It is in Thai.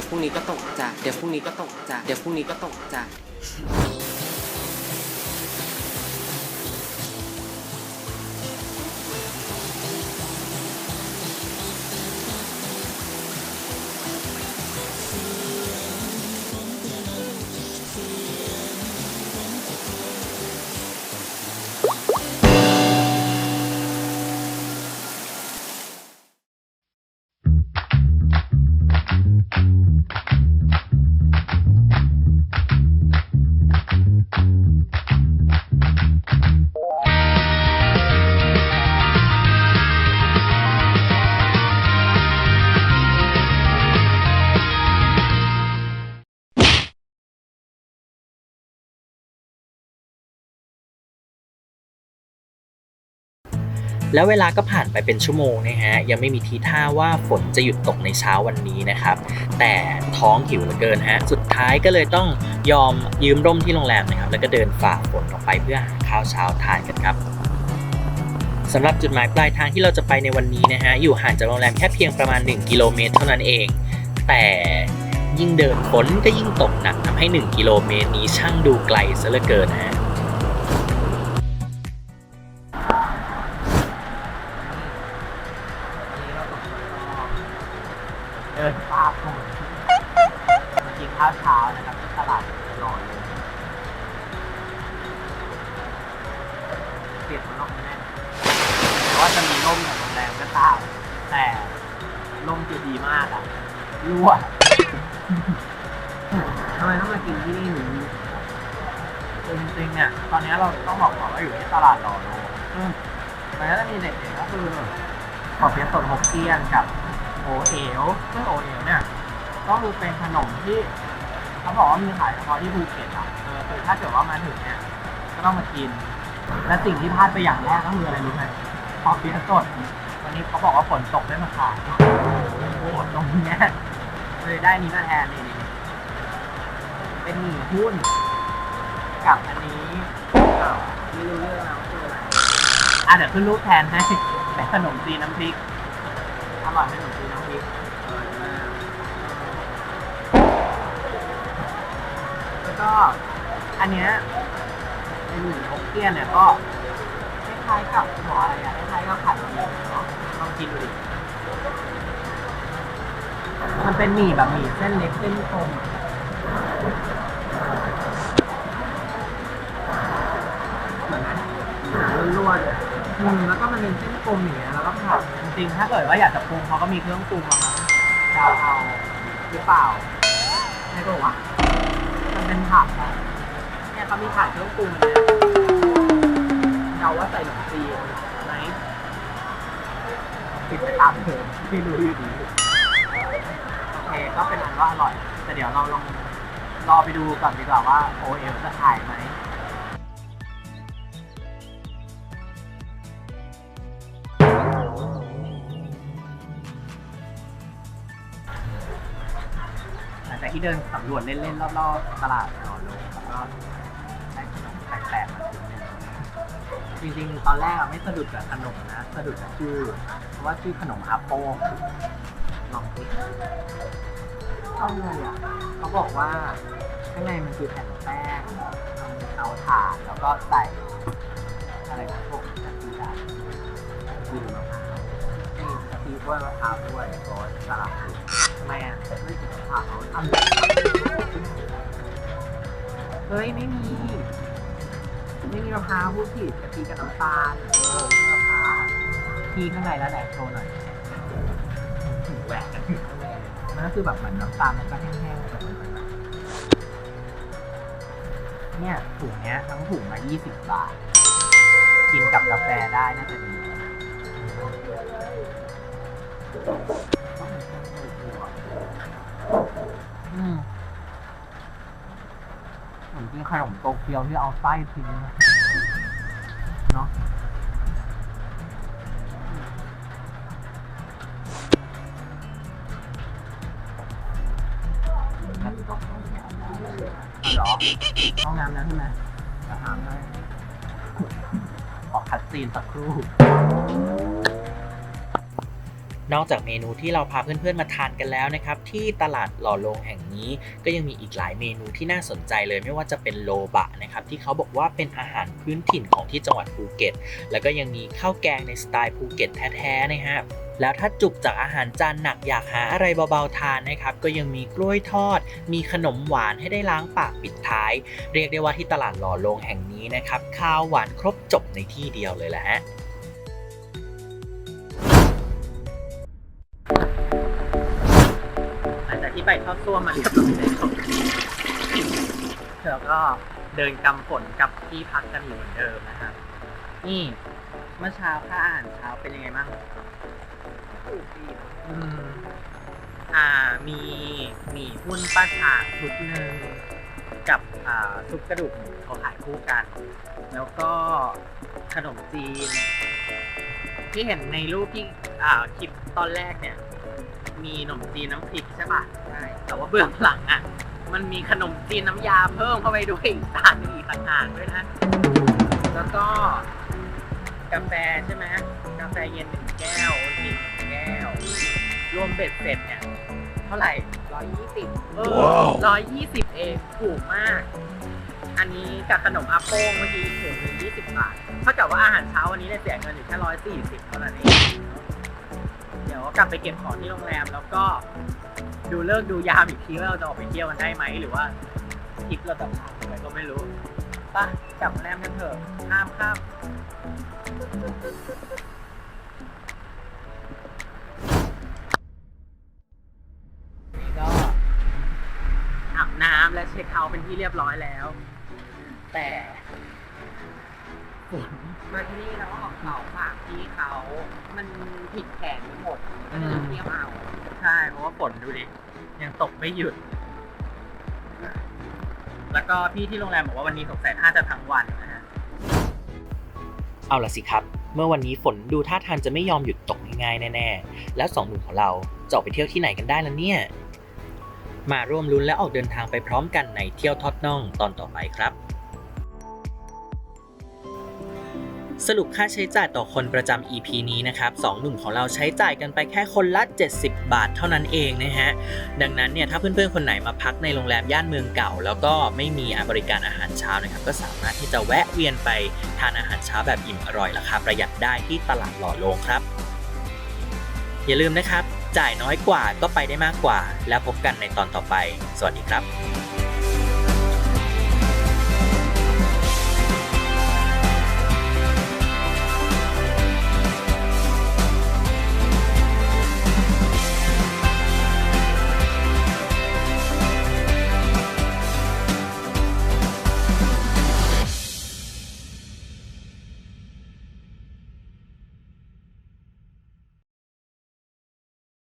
ดี๋ยวพรุ่งนี้ก็ตกจ้ะเดี๋ยวพรุ่งนี้ก็ตกจ้ะเดี๋ยวพรุ่งนี้ก็ตกจ้ะ แล้วเวลาก็ผ่านไปเป็นชั่วโมงนะฮะยังไม่มีทีท่าว่าฝนจะหยุดตกในเช้าวันนี้นะครับ แต่ท้องหิวเหลือเกินฮะสุดท้ายก็เลยต้องยอมยืมร่มที่โรงแรมนะครับ แล้วก็เดินฝ่าฝนออกไปเพื่อหาข้าวเช้าทานกันครับสำหรับจุดหมายปลายทางที่เราจะไปในวันนี้นะฮะอยู่ห่างจากโรงแรมแค่เพียงประมาณ 1 กิโลเมตรเท่านั้นเอง แต่ยิ่งเดินฝนก็ยิ่งตกหนักทำให้ 1 กิโลเมตรนี้ช่างดูไกลซะเหลือเกินฮะ หล่อเลยเปลี่ยนมันลงแน่แต่ว่าจะมีร่มกับโรงแรมก็ตามแต่ร่มจะดีมากอะรั่วทำไมต้องมากินที่นี่หนูจริงๆเนี่ยตอนนี้เราต้องบอกก่อนว่าอยู่ที่ตลาดหล่อเลมมันก็จะมีเด็กๆก็คือขอเปี๊ยะสดหกเกี้ยนกับโอเอ๋วซึ่งโอเอ๋วเนี่ยก็คือเป็นขนมที่ เขาบอกว่ามีขายเฉพาะที่ภูเก็ตอะเออคือถ้าเกิดว่ามาถึงเนี่ยก็ต้องมากิน และสิ่งที่พลาดไปอย่างแรกก็คืออะไรรู้ไหมพอเปี๊ยะสดวันนี้เขาบอกว่าฝนตกได้มาขายโอ้โหตรงเนี้ยเลยได้นี้มาแทนนี่นี่เป็นหมี่หุ้นกับอันนี้อ้าไม่รู้เรื่องแล้วคืออะไรอะเดี๋ยวขึ้นรูปแทนให้เป็นขนมจีนน้ำพริกอร่อยไหมขนมจีนน้ำพริก ก็อันเนี้ยในหมี่ฮกเกี้ยนเนี่ยก็คล้ายๆกับหัวอะไรอะคล้ายๆกับไข่เจียวเนาะลองกินดูดิมันเป็นหมี่แบบหมี่เส้นเล็กเส้นกลมเหมือนไหมล้วนๆอืมแล้วก็มันเป็นเส้นกลมอย่างเงี้ยแล้วก็ผัดจริงๆถ้าเกิดว่าอยากจะปรุงเขาก็มีเครื่องปรุงมาแล้วจะเอาหรือเปล่าไม่รู้อะ เป็นผักอะเนี่ยเขามีขายเครื่องปรุงเนี่ยเดาว่าใส่หนมจีนไหมติดไปตามเถอะไม่รู้อยู่ดีโอเคก็เป็นอันว่าอร่อย แต่เดี๋ยวเราลองรอไปดูก่อนดีกว่าว่าโอเอลจะขายไหม จากที่เดินสำรวจเล่นๆรอบๆตลาดหนอนลงแล้วก็ได้ขนมแปลกๆมาชิ้นหนึงจริงๆ ตอนแรกอะไม่สะดุดกับขนมนะสะดุดกับชื่อเพราะว่าชื่อขนมอาโป้งลองคิดเข้าเลยอะเขาบอกว่าข้างในมันคือแผ่นแป้งทำเตาถ่านแล้วก็ใส่อะไรนะพวกกะทิอะกะทิมะพร้าวนี่กะทิด้วยมะพร้าวด้วยโรยสลับอยู่ ทำไมอะไม่ถึงมะพร้าวเฮ้ยไม่มี ไม่มีมะพร้าวพูดผิดกะทิกับน้ำตาลเออมีมะพร้าวทีข้างในแล้วแหละโชว์หน่อยแหวกนอยู่ข้างในเลยมันก็คือแบบเหมือนน้ำตาลมันก็แห้งๆแบบนั้เนี่ยถุงเนี้ยทั้งถุงมา20 บาท กินกับกาแฟได้น่าจะดี อืมเหมือนกินขนมโตเกียวที่เอาไส้ทิ้งอะเนาะเหรอห้องน้ำนั้นใช่ไหมจะถามได้ขอคัดซีนสักครู่ นอกจากเมนูที่เราพาเพื่อนๆมาทานกันแล้วนะครับ ที่ตลาดหล่อลงแห่งนี้ ก็ยังมีอีกหลายเมนูที่น่าสนใจเลยไม่ว่าจะเป็นโลบะนะครับที่เขาบอกว่าเป็นอาหารพื้นถิ่นของที่จังหวัดภูเก็ต แล้วก็ยังมีข้าวแกงในสไตล์ภูเก็ตแท้ๆนะฮะแล้วถ้าจุกจากอาหารจานหนักอยากหาอะไรเบาๆทานนะครับ ก็ยังมีกล้วยทอด มีขนมหวานให้ได้ล้างปากปิดท้าย เรียกได้ว่าที่ตลาดหล่อลงแห่งนี้นะครับข้าวหวานครบจบในที่เดียวเลยแหละ ฮะหลังจากที่ไปเข้าซ่วมมาเรียบร้อยแล้วเราก็เดินกำฝนกลับที่พักกันเหมือนเดิมนะครับ นี่เมื่อเช้าค่าอาหารเช้าเป็นยังไงบ้างอืมอ่ามีหมี่หุ้นป้าฉางชุดหนึ่งกับอ่าซุปกระดูกหมูเขาขายคู่กัน แล้วก็ขนมจีน ที่เห็นในรูปที่อ่าคลิปตอนแรกเนี่ย มีขนมจีนน้ำพริกใช่ป่ะใช่ แต่ว่าเบื้องหลังอะ มันมีขนมจีนน้ำยาเพิ่มเข้าไปด้วยอีกจานหนึงอีกต่างหากด้วยนะ แล้วก็กาแฟใช่ไหมกาแฟเย็นหนึ่งแก้วโอวัลตินหนึ่งแก้ว รวมเบ็ดเสร็จเนี่ยเท่าไหร่ร้อยยี่สิบเออร้อยยี่สิบเองถูกมาก อันนี้กับขนมอาโป้งเมื่อกี้อีกถุงหนึ่งยี่สิบบาท เท่ากับว่าอาหารเช้าวันนี้เนี่ยเสียเงินอยู่แค่ร้อยสี่สิบเท่านั้นเอง เดี๋ยวกลับไปเก็บของที่โรงแรม แล้วก็ดูเลิกดูยามอีกทีว่าเราจะออกไปเที่ยวกันได้ไหมหรือว่าทริปเราจะพังอะไรก็ไม่รู้ไป่ะกลับโรงแรมกันเถอะห้ามข้ามนี่ก็อาบน้ำและเช็คเอาท์เป็นที่เรียบร้อยแล้ว แต่ ฝน มาที่นี่แล้วออกเขาฝากพี่เขา มันผิดแผนไปหมดก็เลยต้องเที่ยวเอาใช่เพราะว่าฝนดูดิยังตกไม่หยุด แล้วก็พี่ที่โรงแรมบอกว่าวันนี้สงสัยน่าจะทั้งวันนะฮะเอาล่ะสิครับ เมื่อวันนี้ฝนดูท่าทางจะไม่ยอมหยุดตกง่ายๆแน่ๆ แล้วสองหนุ่มของเราจะออกไปเที่ยวที่ไหนกันได้ล่ะเนี่ย มาร่วมลุ้นและออกเดินทางไปพร้อมกันในเที่ยวทอดน่องตอนต่อไปครับ สรุปค่าใช้จ่ายต่อคนประจำ EP นี้นะครับสองหนุ่มของเราใช้จ่ายกันไปแค่คนละ 70 บาทเท่านั้นเองนะฮะ ดังนั้นเนี่ยถ้าเพื่อนๆ คนไหนมาพักในโรงแรมย่านเมืองเก่า แล้วก็ไม่มีบริการอาหารเช้านะครับ ก็สามารถที่จะแวะเวียนไปทานอาหารเช้าแบบอิ่มอร่อยราคาประหยัดได้ที่ตลาดหล่อโลงครับ อย่าลืมนะครับ จ่ายน้อยกว่าก็ไปได้มากกว่า แล้วพบกันในตอนต่อไป สวัสดีครับ